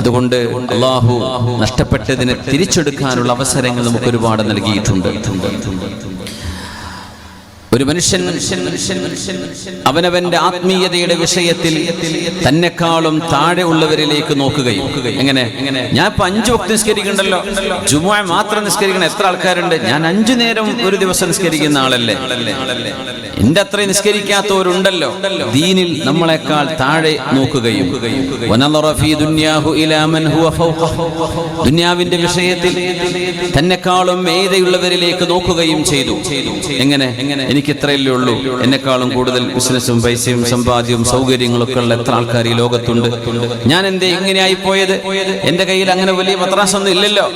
അതുകൊണ്ട് അള്ളാഹു നഷ്ടപ്പെട്ടതിനെ തിരിച്ചെടുക്കാനുള്ള അവസരങ്ങൾ നമുക്ക് ഒരുപാട് നൽകിയിട്ടുണ്ട്. ഒരു മനുഷ്യൻ അവനവന്റെ ആത്മീയതയുടെ വിഷയത്തിൽ തന്നെക്കാളും താഴെ ഉള്ളവരിലേക്ക് നോക്കുകയും. എങ്ങനെ? ഞാൻ ഇപ്പൊ അഞ്ചു വക്തി നിസ്കരിക്കണ്ടല്ലോ. ജുമുഅ മാത്രം നിസ്കരിക്കണം എത്ര ആൾക്കാരുണ്ട്? ഞാൻ അഞ്ചു നേരം ഒരു ദിവസം നിസ്കരിക്കുന്ന ആളല്ലേ? എന്റെ അത്രയും നിസ്കരിക്കാത്തവരുണ്ടല്ലോ. ദീനിൽ നമ്മളെക്കാൾ താഴെ നോക്കുകയും. ദുന്യാവിന്റെ വിഷയത്തിൽ തന്നെക്കാളും മേധയുള്ളവരിലേക്ക് നോക്കുകയും ചെയ്തു. എങ്ങനെ? എനിക്ക് ഇത്രയല്ലേ ഉള്ളൂ? എന്നെക്കാളും കൂടുതൽ ബിസിനസ്സും പൈസയും സമ്പാദ്യവും സൗകര്യങ്ങളൊക്കെ ഉള്ള എത്ര ആൾക്കാർ ഈ ലോകത്തുണ്ട്? ഞാൻ എന്തേ ഇങ്ങനെയായി പോയത്? എന്റെ കയ്യിൽ അങ്ങനെ വലിയ മദ്രാസൊന്നും ഇല്ലല്ലോ.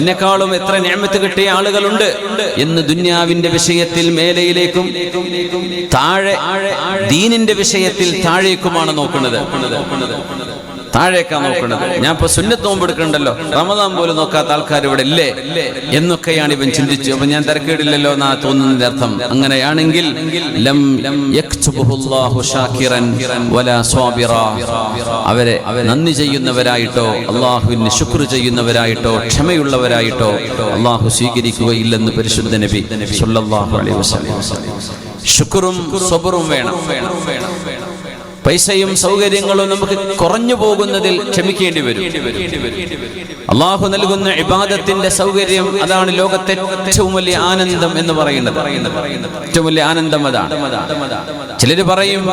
എന്നെക്കാളും എത്ര ഞാമത്ത് കിട്ടിയ ആളുകളുണ്ട്? എന്ന് ദുന്യാവിന്റെ വിഷയത്തിൽ മേലയിലേക്കും താഴെ ദീനിന്റെ വിഷയത്തിൽ താഴേക്കുമാണ് നോക്കുന്നത്. താഴേക്കാ നോക്കുന്നത് ഞാൻ ഇപ്പൊ സുന്നത്ത് നോമ്പ് എടുക്കണ്ടല്ലോ റമദാൻ പോലും നോക്കാത്ത ആൾക്കാർ ഇവിടെ ഇല്ലേ? എന്നൊക്കെയാണ് ഇവൻ ചിന്തിച്ചു അപ്പൊ ഞാൻ തിരക്കേടില്ലല്ലോ എന്നാ തോന്നുന്നതിന്റെ അർത്ഥം. അങ്ങനെയാണെങ്കിൽ. അവരെ നന്ദി ചെയ്യുന്നവരായിട്ടോ അള്ളാഹുവിന് ശുക്ർ ചെയ്യുന്നവരായിട്ടോ ക്ഷമയുള്ളവരായിട്ടോ അള്ളാഹു സ്വീകരിക്കുകയില്ലെന്ന് പരിശുദ്ധ നബി സല്ലല്ലാഹു അലൈഹി വസല്ലം. ശുക്റും സ്വബറും വേണം. പൈസയും സൗകര്യങ്ങളും നമുക്ക് കുറഞ്ഞു പോകുന്നതിൽ ക്ഷമിക്കേണ്ടി വരും. അള്ളാഹു നൽകുന്ന ഇബാദത്തിന്റെ സൗകര്യം അതാണ് ലോകത്തെ ഏറ്റവും വലിയ ആനന്ദം എന്ന് പറയുന്നത്. ഏറ്റവും വലിയ ആനന്ദം അതാണ്. ചിലര് പറയും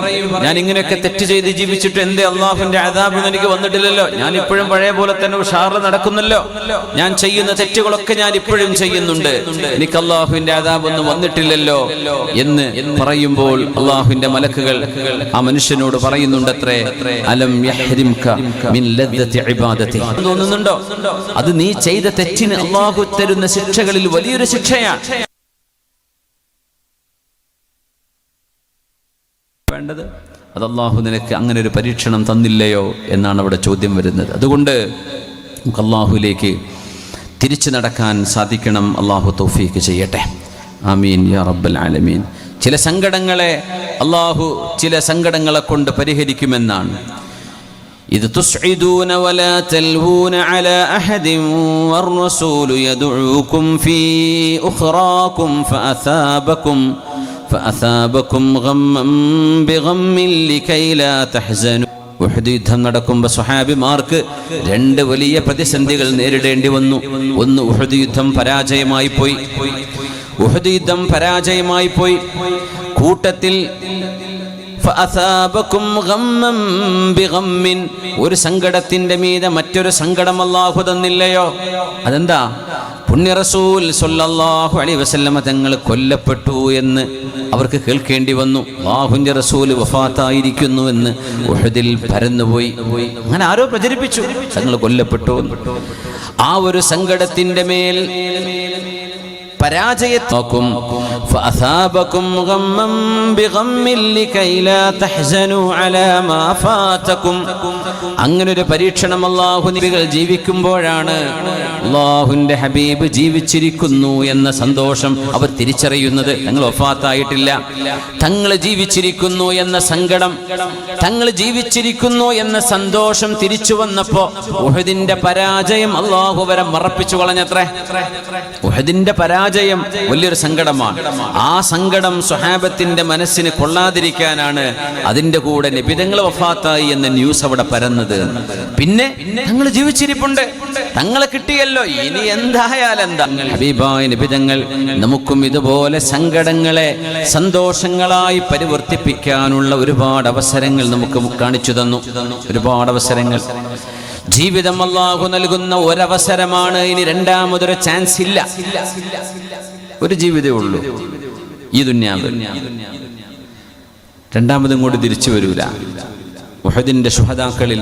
ഞാൻ ഇങ്ങനെയൊക്കെ തെറ്റ് ചെയ്ത് ജീവിച്ചിട്ട് എന്തേ അള്ളാഹുവിന്റെ അതാബ് എനിക്ക് വന്നിട്ടില്ലല്ലോ? ഞാൻ ഇപ്പോഴും പഴയ പോലെ തന്നെ ഉഷാറ് നടക്കുന്നല്ലോ. ഞാൻ ചെയ്യുന്ന തെറ്റുകളൊക്കെ ഞാൻ ഇപ്പോഴും ചെയ്യുന്നുണ്ട്. എനിക്ക് അള്ളാഹുവിന്റെ അതാബ് ഒന്നും വന്നിട്ടില്ലല്ലോ എന്ന് പറയുമ്പോൾ അള്ളാഹുവിന്റെ മലക്കുകൾ ആ മനുഷ്യനോട് പറയുന്നുണ്ടത്രേ അലം തോന്നുന്നുണ്ടോ? അത് നീ ചെയ്ത തെറ്റിന് അള്ളാഹു തരുന്ന ശിക്ഷകളിൽ വലിയൊരു ശിക്ഷയാണ്. വേണ്ടത് അത് അള്ളാഹു നിനക്ക് അങ്ങനെ ഒരു പരീക്ഷണം തന്നില്ലയോ എന്നാണ് അവിടെ ചോദ്യം വരുന്നത്. അതുകൊണ്ട് നമുക്ക് അള്ളാഹുലേക്ക് തിരിച്ചു നടക്കാൻ സാധിക്കണം. അള്ളാഹു തൗഫീക്ക് ചെയ്യട്ടെ. ആമീൻ യാ റബ്ബൽ ആലമീൻ. ചില സങ്കടങ്ങളെ അള്ളാഹു ചില സങ്കടങ്ങളെ കൊണ്ട് പരിഹരിക്കുമെന്നാണ് إذ تصعدون ولا تلهون على أحد والرسول يدعوكم في أخراكم فأثابكم فأثابكم غما بغم لكي لا تحزنوا ഉഹദ് യുദ്ധം നടക്കുമ്പോൾ സ്വഹാബിമാർക്ക് രണ്ട് വലിയ പ്രതിസന്ധികൾ നേരിടേണ്ടി വന്നു ഒന്ന് ഉഹദ് യുദ്ധം പരാജയമായി പോയി ഉഹദ് യുദ്ധം പരാജയമായി പോയി കൂട്ടത്തിൽ. ഒരു സങ്കടത്തിന്റെ മീതെ മറ്റൊരു സങ്കടം അല്ലാഹു തന്നില്ലയോ? അതെന്താ? പുണ്യ റസൂൽ സല്ലല്ലാഹു അലൈഹി വസല്ലമ തങ്ങൾ കൊല്ലപ്പെട്ടു എന്ന് അവർക്ക് കേൾക്കേണ്ടി വന്നു. അല്ലാഹുവിന്റെ റസൂൽ വഫാത്തായിരിക്കുന്നു എന്ന് ഉഹദിൽ പരന്നുപോയി. അങ്ങനെ ആരോ പ്രചരിപ്പിച്ചു. തങ്ങൾ കൊല്ലപ്പെട്ടു ആ ഒരു സങ്കടത്തിന്റെ മേൽ പരാജയത്തോക്കും فأثابكم غما بغم لكي لا تحزنوا على ما فاتكم അങ്ങനെ ഒരു പരീക്ഷണം അള്ളാഹു നബികൾ ജീവിക്കുമ്പോഴാണ് അള്ളാഹുവിന്റെ ഹബീബ് ജീവിച്ചിരിക്കുന്നു എന്ന സന്തോഷം അവർ തിരിച്ചറിയുന്നത് തങ്ങൾ ഒഫാത്തായിട്ടില്ല തങ്ങൾ ജീവിച്ചിരിക്കുന്നു എന്ന സങ്കടം തങ്ങൾ ജീവിച്ചിരിക്കുന്നു എന്ന സന്തോഷം തിരിച്ചു വന്നപ്പോ ഉഹദിന്റെ പരാജയം അള്ളാഹു വരെ മറപ്പിച്ചു കളഞ്ഞത്രേ ഉഹദിന്റെ പരാജയം വലിയൊരു സങ്കടമാണ്. ആ സങ്കടം സ്വഹാബത്തിന്റെ മനസ്സിന് കൊള്ളാതിരിക്കാനാണ് അതിന്റെ കൂടെ നിബിതങ്ങൾ വഫാത്തായി എന്ന ന്യൂസ് അവിടെ പരന്നത്. പിന്നെ തങ്ങൾ ജീവിച്ചിരിപ്പുണ്ട്. തങ്ങളെ കിട്ടിയല്ലോ. ഇനി എന്തായാലും എന്താ? ഹബീബായ നമുക്കും ഇതുപോലെ സങ്കടങ്ങളെ സന്തോഷങ്ങളായി പരിവർത്തിപ്പിക്കാനുള്ള ഒരുപാട് അവസരങ്ങൾ നമുക്ക് കാണിച്ചു തന്നു. ഒരുപാട് അവസരങ്ങൾ. ജീവിതം അള്ളാഹു നൽകുന്ന ഒരവസരമാണ്. ഇനി രണ്ടാമതൊരു ചാൻസ് ഇല്ല. ഒരു ജീവിതമേ ഉള്ളൂ. ഈ ദുന്യാവ്. രണ്ടാമതും കൂടി തിരിച്ചു വരൂല. ഉഹദിന്റെ ശുഹദാക്കളിൽ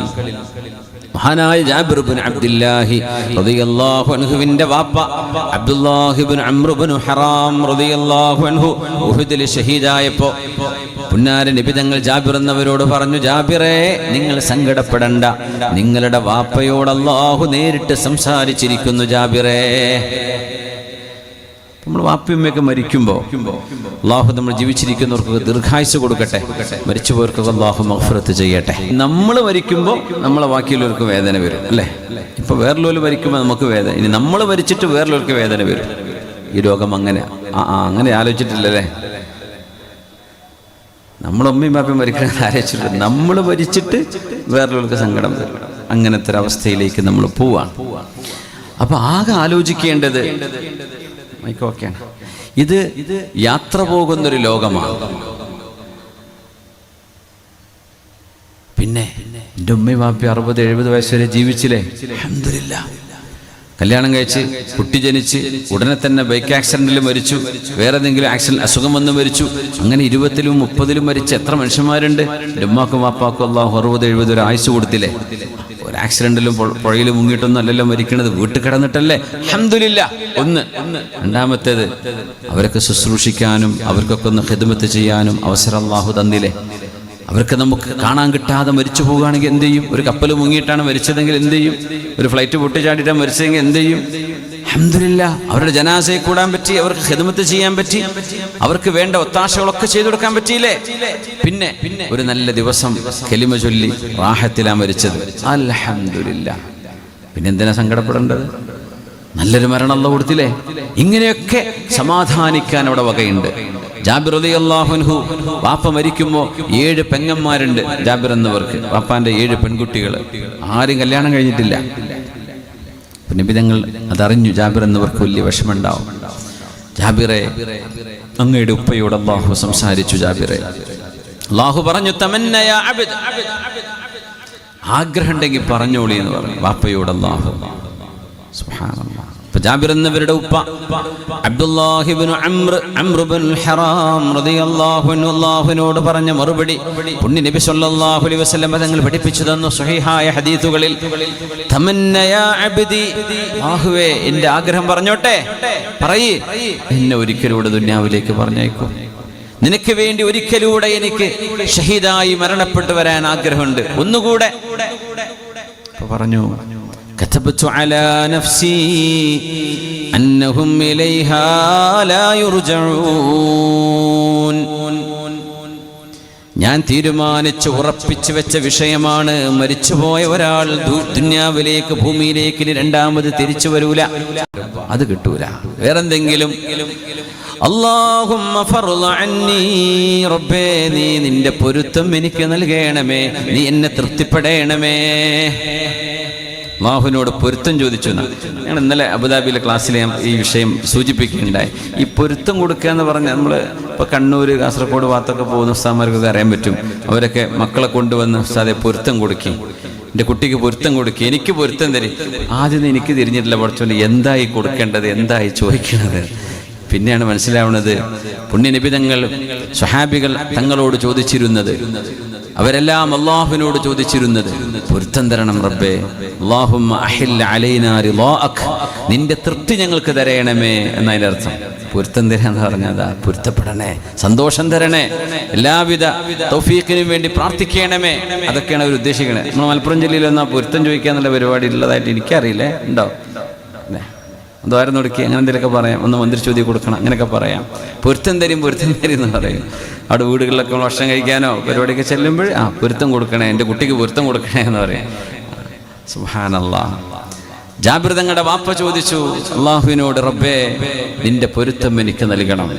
മഹാനായ ജാബിർ ഇബ്നു അബ്ദുല്ലാഹി റളിയല്ലാഹു അൻഹുവിന്റെ വാപ്പ അബ്ദുല്ലാഹി ഇബ്നു അംറുബ്നു ഹറാം റളിയല്ലാഹു അൻഹു ഉഹദിൽ ഷഹീദായപ്പോ പുന്നാര നബി തങ്ങൾ ജാബിർ എന്നവരോട് പറഞ്ഞു ജാബിറേ നിങ്ങൾ സങ്കടപ്പെടണ്ട. നിങ്ങളുടെ വാപ്പയോട് അള്ളാഹു നേരിട്ട് സംസാരിച്ചിരിക്കുന്നു ജാബിറേ. നമ്മൾ വാപ്പിയമ്മയൊക്കെ മരിക്കുമ്പോൾ അള്ളാഹു നമ്മൾ ജീവിച്ചിരിക്കുന്നവർക്ക് ദീർഘായുസ് കൊടുക്കട്ടെ. മരിച്ചു മരിച്ചുപോയവർക്കൊക്കെ അള്ളാഹു മഹഫറത്ത് ചെയ്യട്ടെ. നമ്മൾ മരിക്കുമ്പോൾ നമ്മളെ ബാക്കിയുള്ളവർക്ക് വേദന വരും അല്ലേ? ഇപ്പൊ വേറെല്ലോൽ മരിക്കുമ്പോൾ നമുക്ക് വേദന ഇനി നമ്മൾ മരിച്ചിട്ട് വേറെല്ലോർക്ക് വേദന വരും. ഈ രോഗം അങ്ങനെ ആ, അങ്ങനെ ആലോചിച്ചിട്ടില്ലല്ലേ? നമ്മൾ അമ്മയും ബാപ്പയും മരിക്കണമെന്ന് ആലോചിച്ചിട്ട് നമ്മൾ മരിച്ചിട്ട് വേറൊരാൾക്ക് സങ്കടം വരും. അങ്ങനത്തെ ഒരു അവസ്ഥയിലേക്ക് നമ്മൾ പോവാണ്. അപ്പൊ ആകെ ആലോചിക്കേണ്ടത് മൈക്ക് ഓക്കെയാണ് ഇത് യാത്ര പോകുന്നൊരു ലോകമാണ്. പിന്നെ എന്റെ ഉമ്മയും ബാപ്പി അറുപത് എഴുപത് വയസ്സ് വരെ ജീവിച്ചില്ലേ? അൽഹംദുലില്ലാ. കല്യാണം കഴിച്ച് കുട്ടി ജനിച്ച് ഉടനെ തന്നെ ബൈക്ക് ആക്സിഡന്റിൽ മരിച്ചു വേറെ ഏതെങ്കിലും ആക്സിഡന്റ് അസുഖം വന്ന് മരിച്ചു അങ്ങനെ ഇരുപത്തിലും മുപ്പതിലും മരിച്ച എത്ര മനുഷ്യന്മാരുണ്ട്? ഉമ്മാക്കും വാപ്പാക്കും അള്ളാഹു അറുപത് എഴുപത് ഒരു ആയുസ് കൊടുത്തില്ലേ? ഒരു ആക്സിഡന്റിലും പുഴയിൽ മുങ്ങിയിട്ടൊന്നും അല്ലല്ലോ മരിക്കണത് വീട്ടിൽ കിടന്നിട്ടല്ലേ? അഹമ്മദില്ല ഒന്ന്. രണ്ടാമത്തേത് അവരൊക്കെ ശുശ്രൂഷിക്കാനും അവർക്കൊക്കെ ഒന്ന് ഹിദ്മത്ത് ചെയ്യാനും അവസരം അള്ളാഹു തന്നില്ലേ? അവർക്ക് നമുക്ക് കാണാൻ കിട്ടാതെ മരിച്ചു പോവുകയാണെങ്കിൽ എന്ത് ചെയ്യും? ഒരു കപ്പൽ മുങ്ങിയിട്ടാണ് മരിച്ചതെങ്കിൽ എന്ത് ചെയ്യും? ഒരു ഫ്ലൈറ്റ് പൊട്ടിച്ചാടിയിട്ടാണ് മരിച്ചതെങ്കിൽ എന്ത് ചെയ്യും? അഹമ്മദില്ല അവരുടെ ജനാസയെ കൂടാൻ പറ്റി അവർക്ക് ഹിദമത്ത് ചെയ്യാൻ പറ്റി അവർക്ക് വേണ്ട ഒത്താശകളൊക്കെ ചെയ്തു കൊടുക്കാൻ പറ്റിയില്ലേ? പിന്നെ പിന്നെ ഒരു നല്ല ദിവസം കെലിമ ചൊല്ലി റാഹത്തിലാ മരിച്ചത്. അല്ല പിന്നെ എന്തിനാ സങ്കടപ്പെടേണ്ടത്? നല്ലൊരു മരണം അല്ല കൊടുത്തില്ലേ? ഇങ്ങനെയൊക്കെ സമാധാനിക്കാൻ അവിടെ വകയുണ്ട്. ജാബിർ വാപ്പ മരിക്കുമ്പോൾ ഏഴ് പെങ്ങന്മാരുണ്ട് ജാബിർ എന്നവർക്ക്. വാപ്പാന്റെ ഏഴ് പെൺകുട്ടികൾ ആരും കല്യാണം കഴിഞ്ഞിട്ടില്ല. നിബിതങ്ങൾ അതറിഞ്ഞു ജാബിർ എന്നവർക്ക് വലിയ വിഷമുണ്ടാവും ജാബിറെ അങ്ങയുടെ ഉപ്പയോട് അള്ളാഹു സംസാരിച്ചു ജാബിറെ. അള്ളാഹു പറഞ്ഞു തമന്നയ ആഗ്രഹം ഉണ്ടെങ്കിൽ പറഞ്ഞോളി എന്ന് പറഞ്ഞു. വാപ്പയോട് അള്ളാഹു. അപ്പൊ ജാബിർ എന്നവരുടെ ഉപ്പ പറഞ്ഞ മറുപടി നബി അലൈഹി വസല്ലം തങ്ങൾ പഠിപ്പിച്ചു തന്നു സ്വഹീഹായ ഹദീസുകളിൽ. തമന്നയാ അബ്ദി. ആഹുവേ എന്റെ ആഗ്രഹം പറഞ്ഞോട്ടെ? പറയ്. എന്നെ ഒരിക്കലൂടെ ദുന്യാവിലേക്ക് പറഞ്ഞേക്കൂ നിനക്ക് വേണ്ടി ഒരിക്കലൂടെ എനിക്ക് ഷഹീദായി മരണപ്പെട്ടു വരാൻ ആഗ്രഹമുണ്ട്. ഒന്നുകൂടെ. പറഞ്ഞു كتبت على نفسي أنهم إليها لا يرجعون ഞാൻ തീരുമാനിച്ച് ഉറപ്പിച്ചു വെച്ച വിഷയമാണ് മരിച്ചുപോയ ഒരാൾ ദു- ദുന്യാവിലേക്ക് ഭൂമിയിലേക്ക് ഇനി രണ്ടാമത് തിരിച്ചു വരൂല അത് കിട്ടൂല വേറെന്തെങ്കിലും അള്ളാഹുമ്മ ഫർള അന്നീ റബ്ബേ നീ നിന്റെ പൊരുത്തം എനിക്ക് നൽകണമേ നീ എന്നെ തൃപ്തിപ്പെടണമേ അള്ളാഹുവിനോട് പൊരുത്തം ചോദിച്ചു. ഞങ്ങൾ ഇന്നലെ അബുദാബിയിലെ ക്ലാസ്സിൽ ഞാൻ ഈ വിഷയം സൂചിപ്പിക്കുകയുണ്ടായി. ഈ പൊരുത്തം കൊടുക്കുക എന്ന് പറഞ്ഞാൽ നമ്മൾ ഇപ്പോൾ കണ്ണൂർ കാസർഗോഡ് ഭാഗത്തൊക്കെ പോകുന്ന ഉസ്താമാർക്കൊക്കെ അറിയാൻ പറ്റും. അവരൊക്കെ മക്കളെ കൊണ്ടുവന്ന് ഉസ്താദെ പൊരുത്തം കൊടുക്കും. എന്റെ കുട്ടിക്ക് പൊരുത്തം കൊടുക്കുക എനിക്ക് പൊരുത്തം തരും. ആദ്യം എനിക്ക് തിരിഞ്ഞിട്ടില്ല. പഠിച്ചോണ്ട് എന്തായി കൊടുക്കേണ്ടത്? എന്തായി ചോദിക്കുന്നത് പിന്നെയാണ് മനസ്സിലാവുന്നത്. പുണ്യനിബിതങ്ങൾ സ്വഹാബികൾ തങ്ങളോട് ചോദിച്ചിരുന്നത്. അവരെല്ലാം അള്ളാഹുവിനോട് ചോദിച്ചിരുന്നത് പൊരുത്തം തരണം റബ്ബേ. നിന്റെ തൃപ്തി ഞങ്ങൾക്ക് തരയണമേ എന്നതിനർത്ഥം അർത്ഥം. പൊരുത്തം തരാന്ന് പറഞ്ഞതാ. പൊരുത്തപ്പെടണേ. സന്തോഷം തരണേ. എല്ലാവിധ തൗഫീഖിനും വേണ്ടി പ്രാർത്ഥിക്കണമേ. അതൊക്കെയാണ് അവർ ഉദ്ദേശിക്കണേ. നമ്മൾ മലപ്പുറം ജില്ലയിൽ വന്നാൽ പൊരുത്തം ചോദിക്കാന്നുള്ള പരിപാടി ഉള്ളതായിട്ട് എനിക്കറിയില്ലേ. ഉണ്ടോ? ദ്വാരം തുടക്കി അങ്ങനെ എന്തെങ്കിലുമൊക്കെ പറയാം. ഒന്ന് മന്ത്രി ചോദ്യം കൊടുക്കണം അങ്ങനെയൊക്കെ പറയാം. പൊരുത്തം തരും പൊരുത്തം തരും എന്ന് പറയും. അവിടെ വീടുകളിലൊക്കെ ഭക്ഷണം കഴിക്കാനോ പരിപാടിയൊക്കെ ചെല്ലുമ്പോൾ ആ പൊരുത്തം കൊടുക്കണേ എന്റെ കുട്ടിക്ക് പൊരുത്തം കൊടുക്കണേ എന്ന് പറയാം. സുഹാനല്ല ജാബിർ വാപ്പ ചോദിച്ചു അള്ളാഹുവിനോട് റബ്ബേ നിന്റെ പൊരുത്തം എനിക്ക് നൽകണം.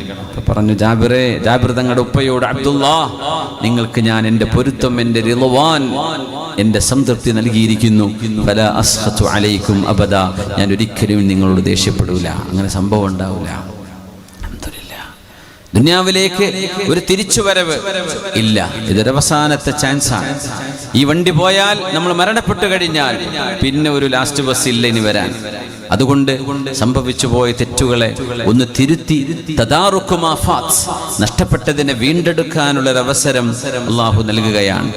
പറഞ്ഞു ജാബിറെ ജാബിർ തങ്ങളുടെ ഉപ്പയോട് അബ്ദുല്ലാ നിങ്ങൾക്ക് ഞാൻ എന്റെ പൊരുത്തം എന്റെ റിളവാൻ എന്റെ സംതൃപ്തി നൽകിയിരിക്കുന്നു. ഫല അസ്ഹത്തു അലൈക്കും അബദ. ഞാൻ ഒരിക്കലും നിങ്ങളോട് ദേഷ്യപ്പെടൂല. അങ്ങനെ സംഭവം ഉണ്ടാവില്ല. ദുനിയാവിലേക്ക് ഒരു തിരിച്ചുവരവ് ഇല്ല. ഇതൊരവസാനത്തെ ചാൻസാണ് ഈ വണ്ടി പോയാൽ നമ്മൾ മരണപ്പെട്ടു കഴിഞ്ഞാൽ പിന്നെ ഒരു ലാസ്റ്റ് ബസ് ഇല്ല ഇനി വരാൻ. അതുകൊണ്ട് സംഭവിച്ചു പോയ തെറ്റുകളെ ഒന്ന് തിരുത്തി. തദാറുക്കുമാ നഷ്ടപ്പെട്ടതിനെ വീണ്ടെടുക്കാനുള്ള ഒരു അവസരം അള്ളാഹു നൽകുകയാണ്.